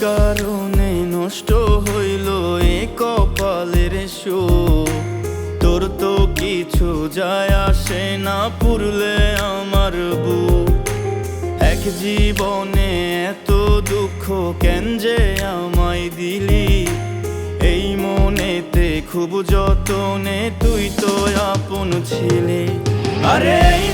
কারণে নষ্ট হইল এ কপালের শো তোর তো কিছু যায় আসে না পুরলে আমার বুক। এক জীবনে এত দুঃখ কেন যে আমায় দিলি? এই মনেতে খুব যতনে তুই তো আপন ছিলি। আরে এই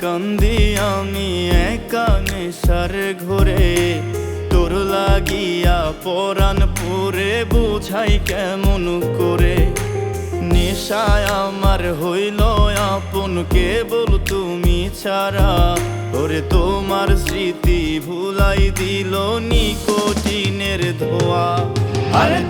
কান্দি আমি একা নেশার ঘরে। তোর লাগিয়া পরাণ পরে বুঝাই কেমন করে। নেশায় আমার হইল আপন কেবল তুমি ছাড়া। ওরে তোমার স্মৃতি ভুলাই দিল নিকোটিনের ধোয়া। আরে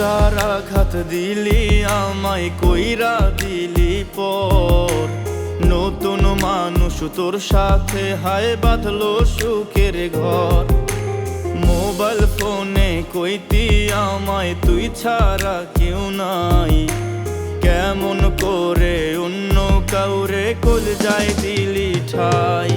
কাটার আঘাত দিলি, আমায় কইরা দিলি পর। নতুন মানুষ তোর সাথে হায়, বাঁধলো সুখের ঘর। মোবাইল ফোনে কইতি আমায়, তুই ছাড়া কেউ নাই। কেমন করে অন্য কাউরে কল যাই দিলি ঠাই।